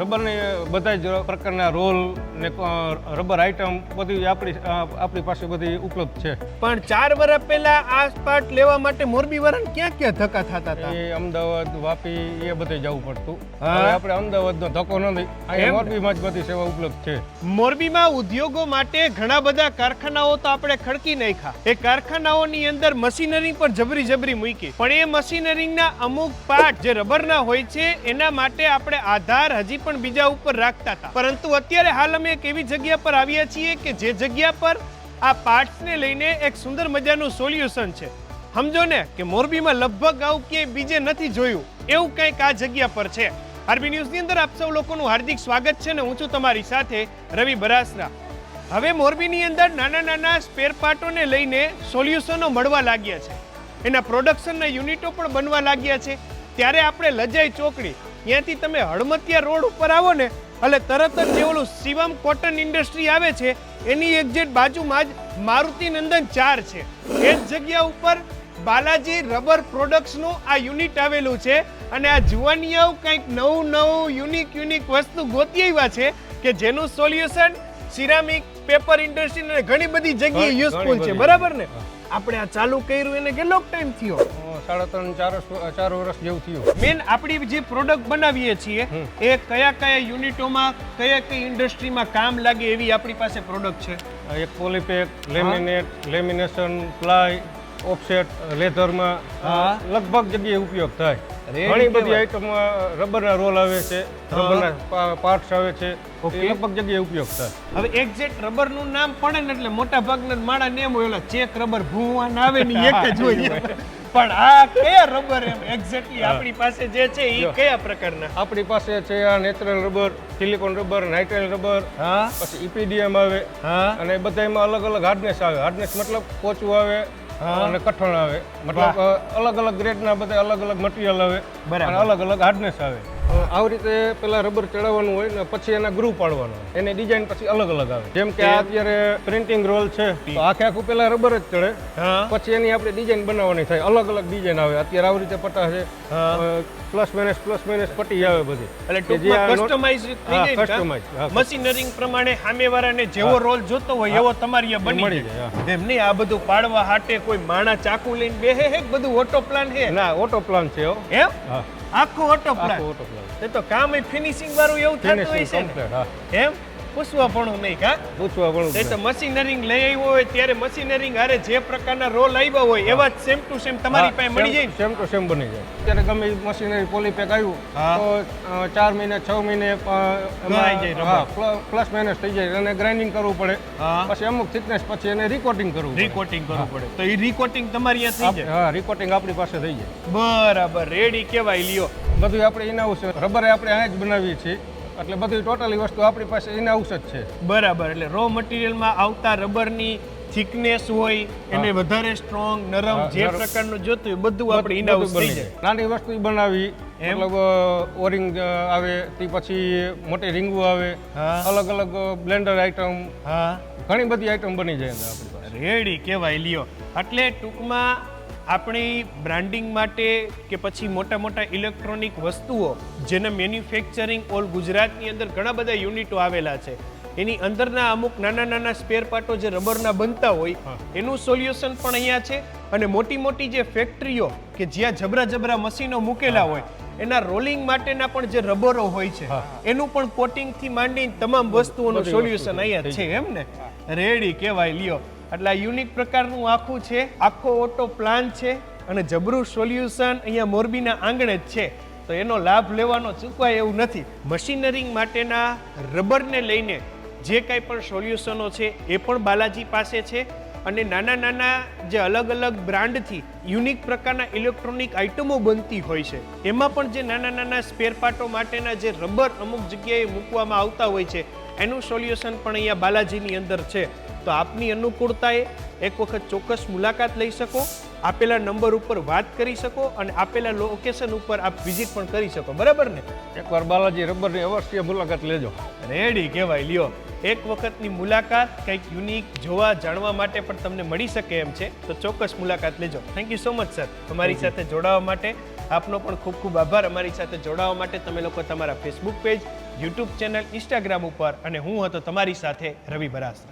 રબરની બધા જ પ્રકારના રોલ ને રબર આઇટમ બધી આપણી આપણી પાસે બધી ઉપલબ્ધ છે. પણ ચાર વર્ષ પહેલા આ પાર્ટ લેવા માટે મોરબી વરણ ક્યાં ક્યાં ધક્કા થતા હતા? એ અમદાવાદ વાપી એ બધે જવું પડતું. હવે આપણે અમદાવાદનો ધક્કો નથી. અહીંયા મોરબીમાં જ બધી સેવા ઉપલબ્ધ છે. મોરબીમાં ઉદ્યોગો માટે ઘણા બધા કારખાનાઓ તો આપણે ખડકી નાખ્યા. એ કારખાનાઓની અંદર મશીનરી પણ જબરી જબરી મૂકી. પણ એ મશીનરીના અમુક પાર્ટ જે રબરના હોય છે એના માટે આપણે આધાર હજી પણ બીજા ઉપર રાખતા હતા. પરંતુ અત્યારે હાલ અમે એક એવી જગ્યા પર આવ્યા છીએ કે જે જગ્યા પર આ પાર્ટ્સને લઈને એક સુંદર મજાનું સોલ્યુશન છે. સમજો ને કે મોરબીમાં લગભગ આવું ક્યાંય બીજે નથી જોયું. એવું કંઈક આ જગ્યા પર છે. આરબી ન્યૂઝની અંદર આપ સૌ લોકોનું હાર્દિક સ્વાગત છે ને હું છું તમારી સાથે રવિ બરાસરા. હવે મોરબીની અંદર નાના નાના સ્પેર પાર્ટોને લઈને સોલ્યુશનો મળવા લાગ્યા છે. એના પ્રોડક્શનના યુનિટો પણ બનવા લાગ્યા છે. ત્યારે આપણે લજાઈ ચોકડી ત્યાંથી તમે હળમતિયા રોડ ઉપર આવો ને એટલે તરત જ જે ઓલું શિવમ કોટન ઇન્ડસ્ટ્રી આવે છે એની એક્ઝેક્ટ બાજુમાં જ મારુતિ નંદન ચાર છે. એ જ જગ્યા ઉપર બાલાજી રબર પ્રોડક્ટ્સનું આ યુનિટ આવેલું છે અને આ જુવાનિયાઓ કંઈક નવું નવું યુનિક યુનિક વસ્તુ ગોતી આવ્યા છે કે જેનું સોલ્યુશન સિરામિક પેપર ઇન્ડસ્ટ્રી અને ઘણી બધી જગ્યાએ યુઝફુલ છે. બરાબર ને? આપણે આ ચાલુ કર્યું એને કેટલો ટાઈમ થયો? સાડા ત્રણ ચાર ચાર વર્ષ જેવું થયું. મેન આપણી જે પ્રોડક્ટ બનાવીએ છીએ એ કયા કયા યુનિટોમાં કયા કઈ ઇન્ડસ્ટ્રીમાં કામ લાગે એવી આપણી પાસે પ્રોડક્ટ છે? એક polypack laminate lamination ply offset લેધરમાં લગભગ જગ્યાએ ઉપયોગ થાય. ઘણી બધી. આઈટમમાં રબરના રોલ આવે છે. રબરના પાર્ટ્સ આવે છે લગભગ જગ્યાએ ઉપયોગ થાય. હવે એક્ઝેક્ટ રબરનું નામ પડે ને એટલે મોટા ભાગના માળા નેમ હોય ચેક રબર ભૂવા ના આવે ને એક જ હોય. પણ આ કયા રબર એમ? એક્ઝેક્ટલી આપણી પાસે જે છે એ કયા પ્રકારના? આપણી પાસે છે આ natural rubber silicone rubber nitrile rubber હા. પછી ઇપીડીએમ આવે હા. અને બધામાં અલગ અલગ હાર્ડનેસ આવે. હાર્ડનેસ મતલબ પોચું આવે હા. અને કઠણ આવે. મતલબ અલગ અલગ ગ્રેડના બધા અલગ અલગ મટીરિયલ આવે. બરાબર. અને અલગ અલગ હાર્ડનેસ આવે. આવી રીતે પેલા રબર ચડાવવાનું હોય ને પછી એના ગ્રુપ પાડવાનો. એની ડિઝાઇન પછી અલગ અલગ આવે. જેમ કે અત્યારે પ્રિન્ટિંગ રોલ છે તો આખે આખું પેલા રબર જ ચડે. પછી એની આપણે ડિઝાઇન બનાવવાની થાય. અલગ અલગ ડિઝાઇન આવે. અત્યારે આવી રીતે પટ્ટા છે. પ્લસ માઇનસ પ્લસ માઇનસ પટી આવે બધી. એટલે જે કસ્ટમાઇઝ કસ્ટમાઇઝ. મશીનરિંગ પ્રમાણે સામેવાળાને જેવો રોલ જોતો હોય એવો તમારી બની મળી જાય. એમ નહીં આ બધું પાડવા હાટે કોઈ માણા ચાકુ લઈને બેહે હે? બધું ઓટો પ્લાન હે? ના ઓટો પ્લાન છે. એમ? હા. આખો ઓટો પ્લાન આખો ઓટો પ્લાન એ તો કામ ફિનિશિંગ વાળું એવું થતું હોય છે એમ? પૂછવા પણ નહીં કા? પૂછવા પણ એ તો મશીનરિંગ લઈ આવ્યો હોય ત્યારે મશીનરિંગ હારે જે પ્રકારના રોલ આવ્યા હોય એવા જ સેમ ટુ સેમ તમારી પાસે મળી જાય સેમ ટુ સેમ બની જાય. ત્યારે ગમે મશીનરી પોલીપેક આવ્યું હા. તો ચાર મહિને છ મહિને એમાં- આવી જાય હા, પ્લ- પ્લસ માઇનસ થઈ જાય. અને ગ્રાઇન્ડિંગ કરવું પડે. હા. પછી અમુક થિકનેસ પછી એને રિકોટિંગ કરવું રિકોર્ડિંગ કરવું પડે. તો એ રિકોર્ડિંગ તમારી અહીંયા થઈ જાય? હા રિકોટિંગ આપણી પાસે થઈ જાય. બરાબર. રેડી કેવાય લ્યો. બધું આપણે એના રબરે આપણે અહીંયા જ બનાવીએ છીએ. એટલે બધી ટોટલી વસ્તુ આપણી પાસે ઇનહાઉસ જ છે. બરાબર એટલે રો મટીરિયલમાં આવતા રબરની થિકનેસ હોય એને વધારે સ્ટ્રોંગ નરમ જે પ્રકારનું જોતું હોય બધું આપણે ઇનહાઉસ બની થઈ જાય. નાની વસ્તુ બનાવી? મતલબ ઓરિંગ આવે તે પછી મોટી રીંગુ આવે. અલગ અલગ બ્લેન્ડર આઈટમ હા. ઘણી બધી આઈટમ બની જાય આપણી પાસે. રેડી કહેવાય લ્યો. એટલે ટૂંકમાં આપણી બ્રાન્ડિંગ માટે કે પછી મોટા મોટા ઇલેક્ટ્રોનિક વસ્તુઓ જેના મેન્યુફેક્ચરિંગ ઓલ ગુજરાતની અંદર ઘણા બધા યુનિટો આવેલા છે. એની અંદરના અમુક નાના નાના સ્પેર પાર્ટો જે રબરના બનતા હોય એનું સોલ્યુશન પણ અહીંયા છે. અને મોટી મોટી જે ફેક્ટરીઓ કે જ્યાં જબરા જબરા મશીનો મૂકેલા હોય એના રોલિંગ માટેના પણ જે રબરો હોય છે એનું પણ કોટિંગથી માંડીને તમામ વસ્તુઓનું સોલ્યુશન અહીંયા છે એમ ને? રેડી કહેવાય લ્યો. એટલે યુનિક પ્રકારનું આખું છે, આખો ઓટો પ્લાન છે અને જબરું સોલ્યુશન અહીંયા મોરબીના આંગણે જ છે. તો એનો લાભ લેવાનો ચૂકવાય એવું નથી. મશીનરીંગ માટેના રબરને લઈને જે કાંઈ પણ સોલ્યુશનો છે એ પણ બાલાજી પાસે છે અને નાના નાના જે અલગ અલગ બ્રાન્ડથી યુનિક પ્રકારના ઇલેક્ટ્રોનિક આઇટમો બનતી હોય છે. એમાં પણ જે નાના નાના સ્પેર પાર્ટો માટેના જે રબર અમુક જગ્યાએ મૂકવામાં આવતા હોય છે, એનું સોલ્યુશન પણ અહીંયા બાલાજીની અંદર છે. તો આપની અનુકૂળતાએ એક વખત ચોક્કસ મુલાકાત લઈ શકો આપેલા નંબર ઉપર વાત કરી શકો અને આપેલા લોકેશન ઉપર આપ વિઝિટ પણ કરી શકો. બરાબર ને? એકવાર બાલાજી રબરની અવશ્ય મુલાકાત લેજો. રેડી કહેવાય લ્યો. એક વખતની મુલાકાત કંઈક યુનિક જોવા જાણવા માટે પણ તમને મળી શકે એમ છે તો ચોક્કસ મુલાકાત લેજો. Thank you so much sir તમારી સાથે જોડાવા માટે આપનો પણ ખૂબ ખૂબ આભાર. અમારી સાથે જોડાવા માટે તમે લોકો તમારા Facebook page YouTube channel Instagram ઉપર અને હું હતો તમારી સાથે રવિ બરાસરા